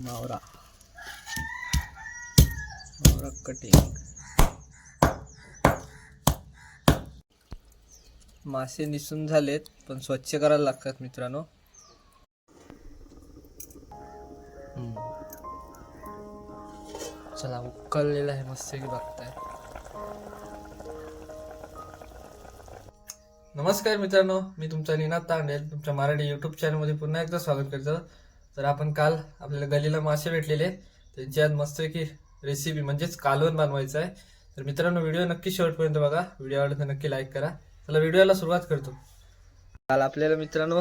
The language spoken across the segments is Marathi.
मावरा. मावरा कटिंग. मासे निसून झालेत पण स्वच्छ करायला लागतात मित्रांनो. हम्म. चला उकळलेला आहे मस्त की बघताय. नमस्कार मित्रांनो मी तुमचा निनाद तांडेल तुमच्या मराठी युट्यूब चॅनलमध्ये पुन्हा एकदा स्वागत करतो. तर आपण काल आपल्याला गलीला मासे भेटलेले. त्यांची आज मस्तपैकी रेसिपी म्हणजेच कालवण बनवायचं आहे. तर मित्रांनो व्हिडिओ नक्की शेवटपर्यंत बघा. व्हिडिओ आवडला तर नक्की लाईक करा. चला व्हिडिओला सुरुवात करतो. काल आपल्याला मित्रांनो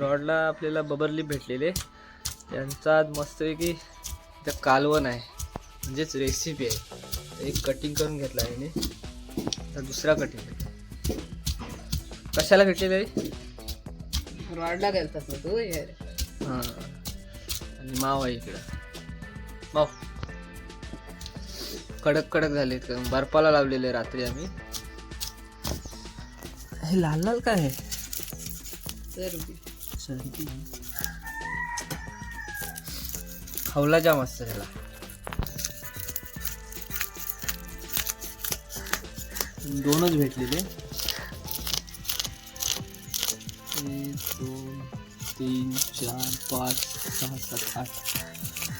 रॉडला आपल्याला बबरली भेटलेले. त्यांचा आज मस्तपैकी इथं कालवण आहे. म्हणजेच रेसिपी आहे. एक कटिंग करून घेतला आहे याने तर दुसरा कटिंग कशाला भेटलेलं आहे? रॉडला गेलतास ना तू. हां. आणि माव आहे इकडं. माव. कडक कडक झालेत बर्फाला लावलेले रात्री आम्ही. हे लाल लाल काय आहे. सर्दी खावला जाम असतं त्याला दोनच भेटलेले. दोन तीन चार पाच सहा सात आठ.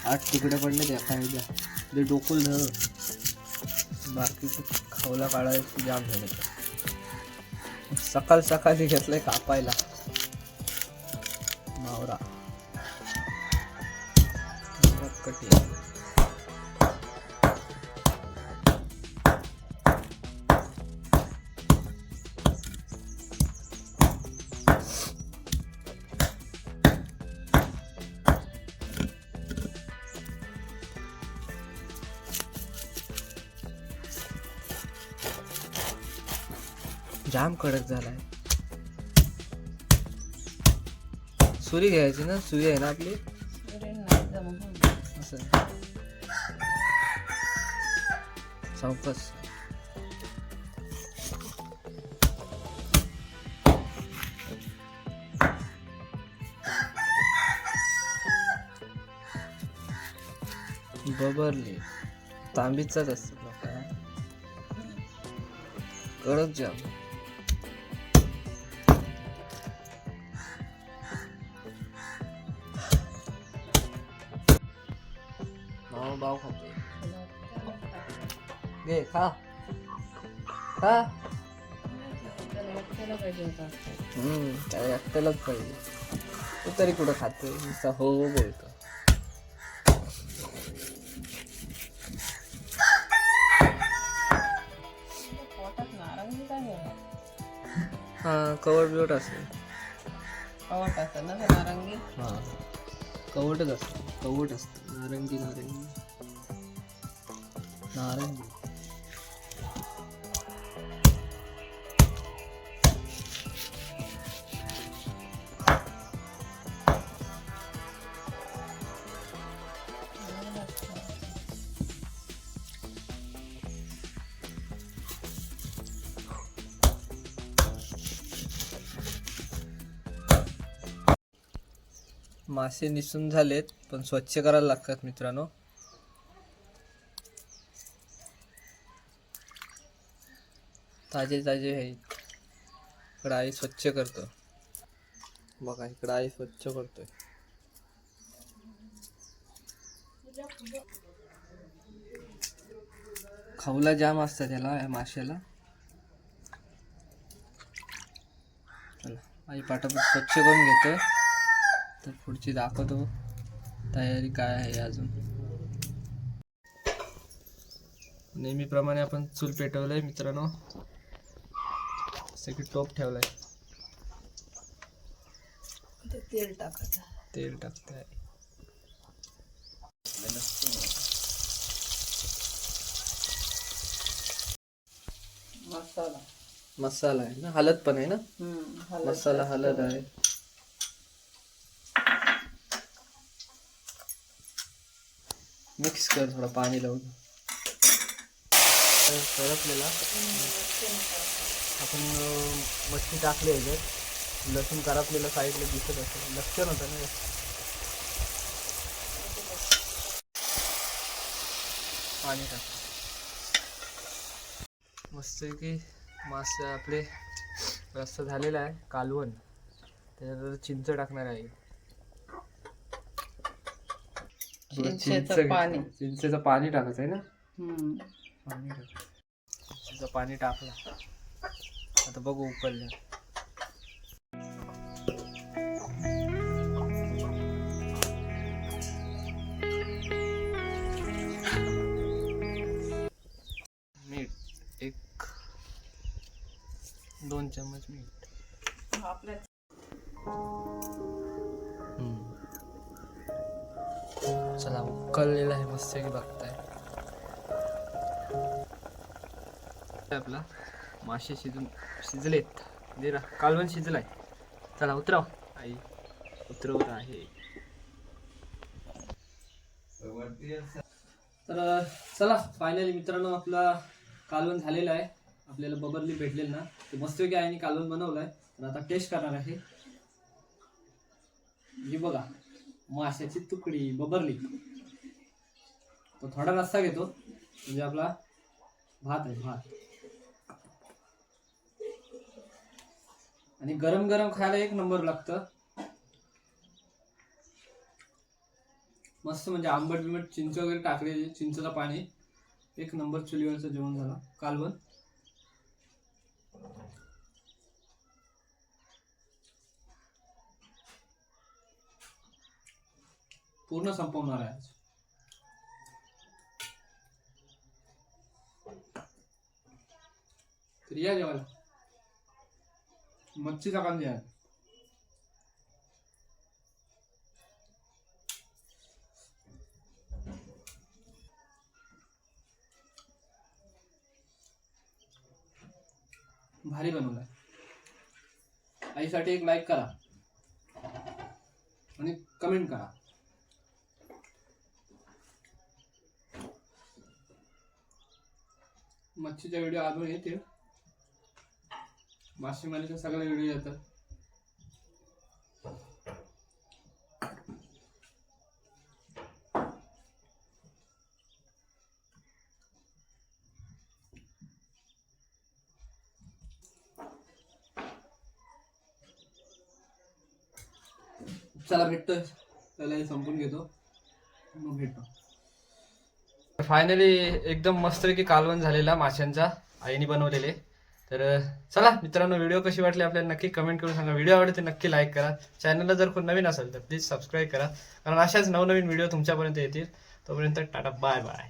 आठ तिकडे पडले त्या काय ते डोकल धर. बाकीचं खावला काढायचं जाम झालं सकाळ सकाळी घेतलंय कापायला. मावरा. मावरा जाम कडक झालाय. सुरी घ्यायची ना सुरी आहे ना आपली. असं. चौकस. बबरली. तांबीचाच असतो कडक जाम. भाऊ भाऊ खाते घे खा खा पाहिजे होता. हम्म त्याला एकट्यालाच पाहिजे तू तरी कुठं खाते नुसता हो हो बोलतो पोटात नारंगी काय आहे? हा कवट बिवट असेल कवट असतं ना ते नारंगी हा कवटच असतं कवट असतं नारंगी नारंगी नारंगी मासे निसून झालेत पण स्वच्छ करायला लागतात मित्रांनो. ताजे ताजे आहे इकडं आई स्वच्छ करतो बघा इकडं आई स्वच्छ करतोय. खाऊला जाम असतं त्याला या माशाला. आई पाठापाठ स्वच्छ करून घेतोय. तर पुढची दाखवतो. तयारी काय आहे अजून? नेहमीप्रमाणे आपण चूल पेटवलंय मित्रांनो. की टोप ठेवलाय. तेल टाकायचं. तेल टाकताय. मसाला. मसाला आहे ना? हलद पण आहे ना? मसाला हलद आहे. मिक्स कर थोडं पाणी लावून. सरपलेला आपण मच्छी टाकली आहे लसूण करपलेलं साईडला दिसत असेल. लक्ष नव्हतं ना. पाणी टाक मस्त की मासे आपले रस्ता झालेला आहे कालवण. त्याच्यानंतर चिंच टाकणार आहे. चिंचेचं पाणी. चिंचेचं पाणी टाकायचं आहे ना. पाणी चिंचेचं पाणी टाकलं. आता बघू उकळलं. मीठ. एक दोन चम्मच मीठ. आपल्या चला उकळलेलं आहे मस्त की बघताय. आपला मासे शिजून शिजलेत. दिरा कालवण शिजलाय. चला उतराव. आई उतरवत आहे. तर चला फायनली मित्रांनो आपला कालवण झालेला आहे. आपल्याला बबरली भेटलेलं ना. ते मस्तपैकी आईने कालवण बनवलंय. तर आता टेस्ट करणार आहे. हे बघा. माशाची तुकडी बबरली. तो थोडा रस्सा घेतो. म्हणजे आपला भात आहे भात. आणि गरम गरम खायला एक नंबर लागतं. मस्त म्हणजे आंबट बिंबट चिंच वगैरे टाकले चिंचचं पाणी. एक नंबर चुलीवरचं जेवण झालं. कालवण पूर्ण संपवणार आहे आज. तर या जेवायला. मच्छीचा कांदे आहे भारी बनवलाय आईसाठी एक लाईक करा. आणि कमेंट करा. मच्छीच्या व्हिडिओ अजून येतील मासेमारीचे सगळे व्हिडिओ येतात. चला भेटतोय. त्याला हे संपून घेतो. मग भेटतो फायनली एकदम मस्तपैकी कालवण झालेला माशांचा. आईने बनवलेले. तर चला मित्रांनो व्हिडिओ कशी वाटली आपल्याला नक्की कमेंट करून सांगा. व्हिडिओ आवडते नक्की लाईक करा. चॅनलला जर कोण नवीन असेल तर प्लीज सबस्क्राईब करा. कारण अशाच नवनवीन व्हिडिओ तुमच्यापर्यंत येतील. तोपर्यंत टाटा बाय बाय